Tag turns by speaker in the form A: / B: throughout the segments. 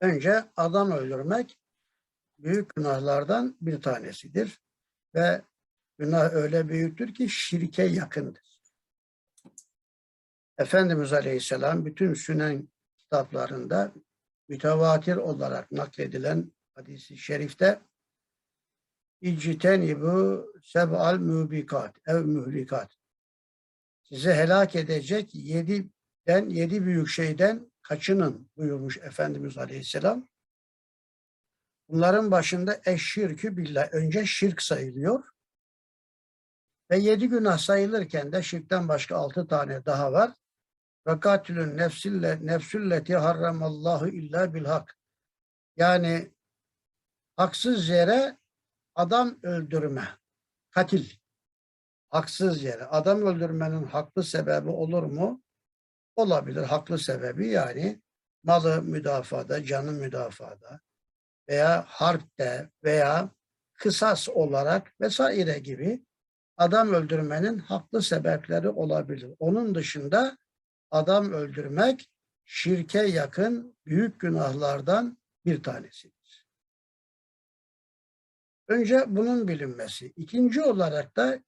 A: Önce adam öldürmek büyük günahlardan bir tanesidir. Ve günah öyle büyüktür ki şirke yakındır. Efendimiz Aleyhisselam bütün sünen kitaplarında mütevatir olarak nakledilen hadisi şerifte İctenibu seb'al mübikat ev mühlikat. Sizi helak edecek yediden, yedi büyük şeyden kaçının buyurmuş Efendimiz Aleyhisselam. Bunların başında eşşirkü billah. Önce şirk sayılıyor. Ve yedi günah sayılırken de şirkten başka altı tane daha var. Ve katilün nefsille, nefsülleti harramallahu illa bilhak. Yani haksız yere adam öldürme, katil. Haksız yere adam öldürmenin haklı sebebi olur mu? Olabilir haklı sebebi yani malı müdafada, canı müdafada veya harpte veya kısas olarak vesaire gibi adam öldürmenin haklı sebepleri olabilir. Onun dışında adam öldürmek şirke yakın büyük günahlardan bir tanesidir. Önce bunun bilinmesi. İkinci olarak da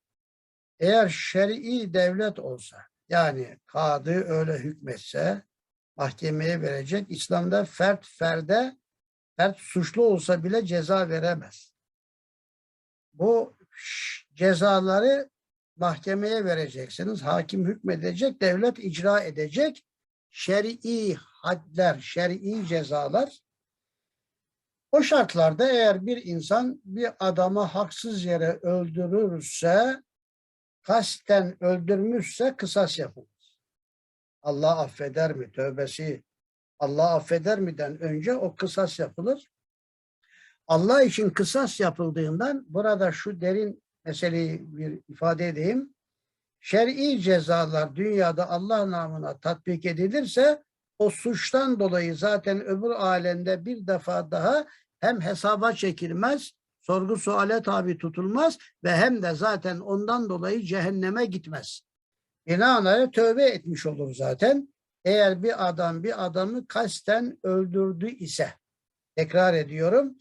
A: eğer şer'i devlet olsa yani kadı öyle hükmetse mahkemeye verecek. İslam'da fert ferde fert suçlu olsa bile ceza veremez. Bu cezaları mahkemeye vereceksiniz. Hakim hükmedecek, devlet icra edecek. Şer'i hadler, şer'i cezalar. O şartlarda eğer bir insan bir adamı haksız yere öldürürse, kasten öldürmüşse kısas yapılır. Allah affeder mi? Tövbesi Allah affeder mi'den önce o kısas yapılır. Allah için kısas yapıldığından burada şu derin meseleyi bir ifade edeyim. Şer'i cezalar dünyada Allah namına tatbik edilirse o suçtan dolayı zaten öbür alemde bir defa daha hem hesaba çekilmez, sorgu suale tabi tutulmaz ve hem de zaten ondan dolayı cehenneme gitmez. Binaenaleyh tövbe etmiş olur zaten. Eğer bir adam bir adamı kasten öldürdü ise, tekrar ediyorum,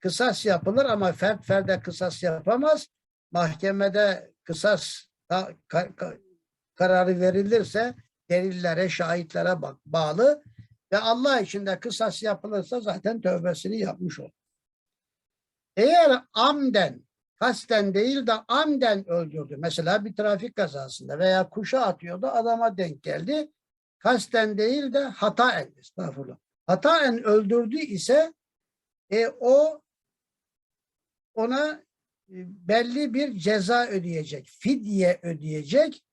A: kısas yapılır ama fert ferde kısas yapamaz. Mahkemede kısas kararı verilirse delillere, şahitlere bağlı ve Allah için de kısas yapılırsa zaten tövbesini yapmış olur. Eğer amden, kasten değil de amden öldürdü. Mesela bir trafik kazasında veya kuşa atıyordu adama denk geldi. Kasten değil de hataen, estağfurullah. Hataen öldürdü ise e, o ona e, belli bir ceza ödeyecek, fidye ödeyecek,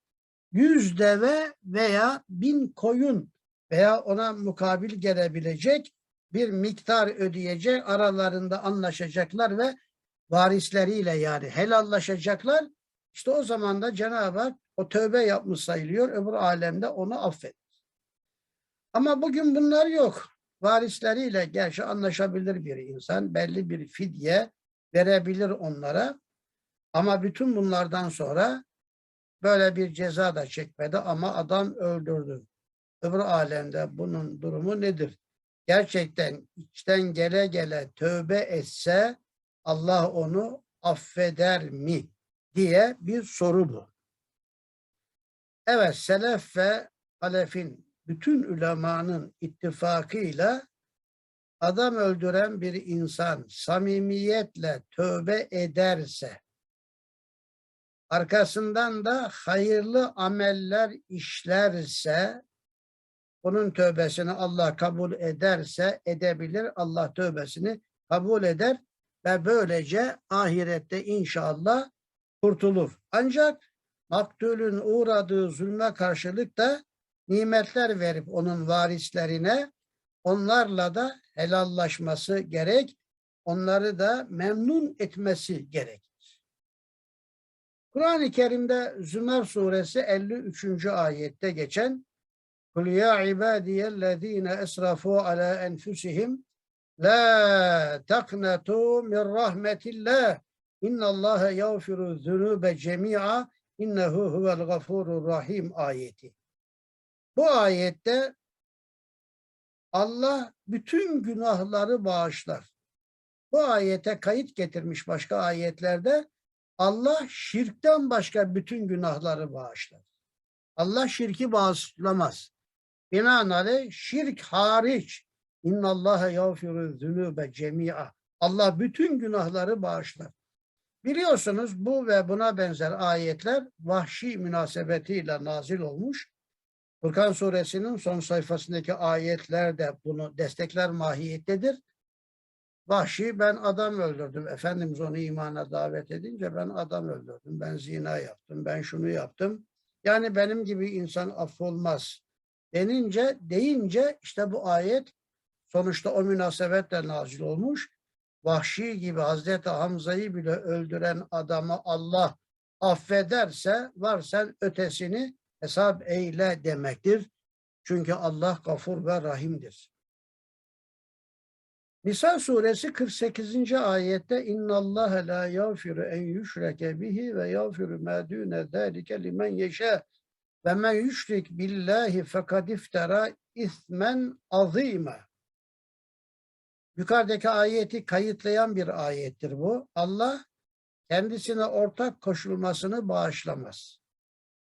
A: yüz deve veya bin koyun veya ona mukabil gelebilecek bir miktar ödeyecek, aralarında anlaşacaklar ve varisleriyle yani helallaşacaklar. İşte o zaman da Cenab-ı Hak o tövbe yapmış sayılıyor, öbür alemde onu affet. Ama bugün bunlar yok. Varisleriyle gerçi anlaşabilir bir insan, belli bir fidye verebilir onlara. Ama bütün bunlardan sonra böyle bir ceza da çekmedi ama adam öldürdü. Öbür alemde bunun durumu nedir? Gerçekten içten gele gele tövbe etse Allah onu affeder mi diye bir soru bu. Evet, selef ve halefin bütün ulemanın ittifakıyla adam öldüren bir insan samimiyetle tövbe ederse arkasından da hayırlı ameller işlerse onun tövbesini Allah kabul ederse edebilir. Allah tövbesini kabul eder ve böylece ahirette inşallah kurtulur. Ancak maktulün uğradığı zulme karşılık da nimetler verip onun varislerine onlarla da helallaşması gerek. Onları da memnun etmesi gerekir. Kur'an-ı Kerim'de Zümer suresi 53. ayette geçen Kul ya ibadiyellezine esrafu ala enfusihim la taknatu min rahmetillah innallaha yağfiru zunube cemi'a innehu huvel gafurur rahim ayeti. Bu ayette Allah bütün günahları bağışlar. Bu ayete kayıt getirmiş başka ayetlerde Allah şirkten başka bütün günahları bağışlar. Allah şirki bağışlamaz. Binaenaleyh şirk hariç İnna Allah yağfiru zunube cemi'a. Allah bütün günahları bağışlar. Biliyorsunuz bu ve buna benzer ayetler vahşi münasebetiyle nazil olmuş. Furkan suresinin son sayfasındaki ayetler de bunu destekler mahiyettedir. Vahşi ben adam öldürdüm. Efendimiz onu imana davet edince ben adam öldürdüm. Ben zina yaptım. Ben şunu yaptım. Yani benim gibi insan affolmaz denince deyince işte bu ayet sonuçta o münasebetle nazil olmuş. Vahşi gibi Hazreti Hamza'yı bile öldüren adamı Allah affederse var sen ötesini hesap eyle demektir. Çünkü Allah gafur ve rahimdir. Nisa suresi 48. ayette inna Allah la yağfiru en yüşreke bihi ve yağfiru ma dune zalike limen ve men yüşrik billahi fekad iftara ismen azîme. Yukarıdaki ayeti kayıtlayan bir ayettir bu. Allah kendisine ortak koşulmasını bağışlamaz.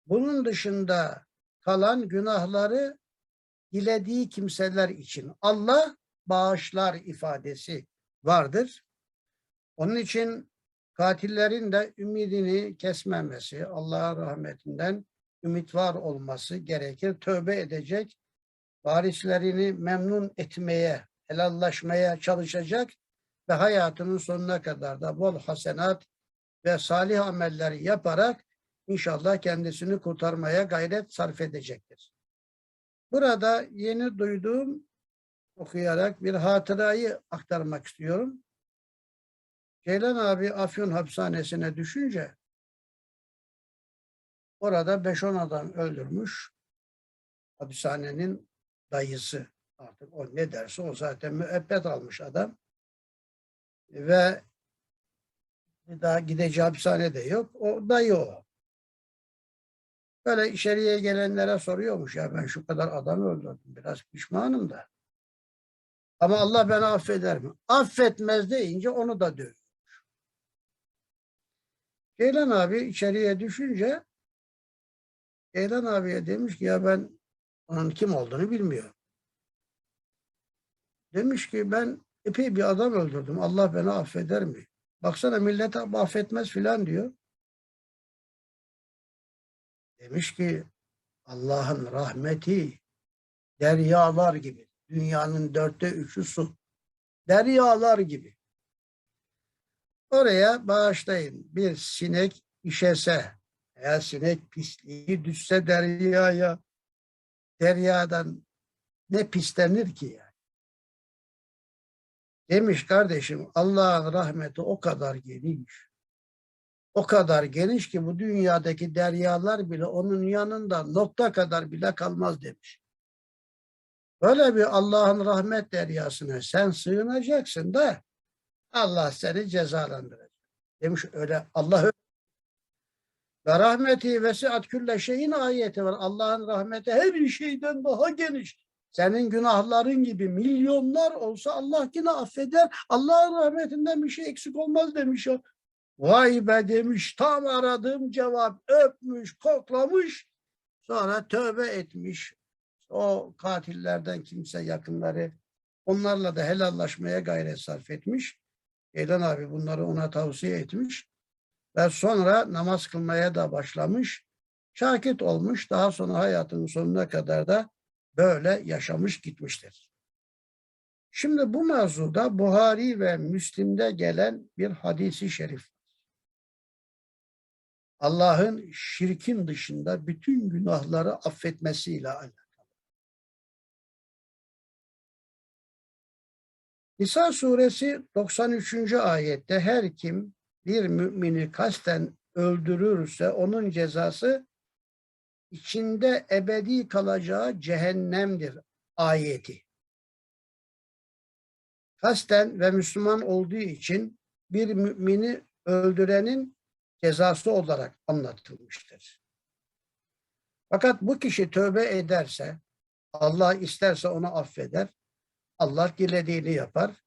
A: Bunun dışında kalan günahları dilediği kimseler için Allah bağışlar ifadesi vardır. Onun için katillerin de ümidini kesmemesi, Allah'ın rahmetinden ümit var olması gerekir. Tövbe edecek, varislerini memnun etmeye, helallaşmaya çalışacak ve hayatının sonuna kadar da bol hasenat ve salih amelleri yaparak inşallah kendisini kurtarmaya gayret sarf edecektir. Burada yeni duyduğum okuyarak bir hatırayı aktarmak istiyorum. Ceylan abi Afyon hapishanesine düşünce orada 5-10 adam öldürmüş. Hapishanenin dayısı artık o ne derse o zaten müebbet almış adam. Ve bir daha gideceği hapishane de yok. O dayı o. Böyle içeriye gelenlere soruyormuş ya ben şu kadar adam öldürdüm. Biraz pişmanım da. Ama Allah beni affeder mi? Affetmez deyince onu da dövüyor. Ceylan abi içeriye düşünce Ceylan abiye demiş ki ya ben onun kim olduğunu bilmiyorum. Demiş ki ben epey bir adam öldürdüm. Allah beni affeder mi? Baksana millet affetmez filan diyor. Demiş ki Allah'ın rahmeti deryalar gibi. Dünyanın dörtte üçü su. Deryalar gibi. Oraya bağışlayın. Bir sinek işese, eğer sinek pisliği düşse deryaya, deryadan ne pislenir ki yani? Demiş kardeşim Allah'ın rahmeti o kadar geniş. O kadar geniş ki bu dünyadaki deryalar bile onun yanında nokta kadar bile kalmaz demiş. Böyle bir Allah'ın rahmet deryasına sen sığınacaksın da Allah seni cezalandıracak. Demiş öyle Allah öyle. Ve rahmeti vesiat külle şeyin ayeti var. Allah'ın rahmeti her şeyden daha geniş. Senin günahların gibi milyonlar olsa Allah yine affeder. Allah'ın rahmetinden bir şey eksik olmaz demiş o. Vay be demiş tam aradığım cevap öpmüş, koklamış. Sonra tövbe etmiş. O katillerden kimse yakınları onlarla da helallaşmaya gayret sarf etmiş. Eylan abi bunları ona tavsiye etmiş. Ve sonra namaz kılmaya da başlamış. Şakit olmuş. Daha sonra hayatının sonuna kadar da böyle yaşamış gitmiştir. Şimdi bu mevzuda Buhari ve Müslim'de gelen bir hadisi şerif. Allah'ın şirkin dışında bütün günahları affetmesiyle alakalı. Nisa suresi 93. ayette her kim bir mümini kasten öldürürse onun cezası içinde ebedi kalacağı cehennemdir ayeti. Kasten ve Müslüman olduğu için bir mümini öldürenin cezası olarak anlatılmıştır. Fakat bu kişi tövbe ederse, Allah isterse onu affeder. Allah dilediğini yapar.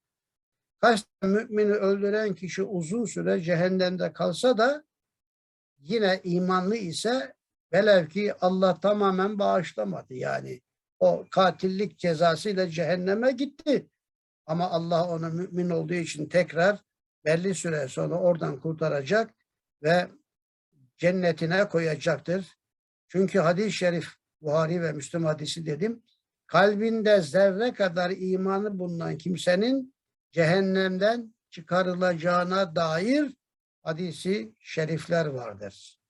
A: Kaç mümini öldüren kişi uzun süre cehennemde kalsa da yine imanlı ise velev ki Allah tamamen bağışlamadı. Yani o katillik cezasıyla cehenneme gitti. Ama Allah onu mümin olduğu için tekrar belli süre sonra oradan kurtaracak ve cennetine koyacaktır. Çünkü hadis-i şerif Buhari ve Müslüm hadisi dedim. Kalbinde zerre kadar imanı bulunan kimsenin cehennemden çıkarılacağına dair hadisi şerifler vardır.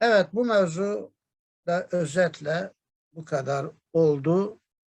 A: Evet bu mevzu da özetle bu kadar oldu.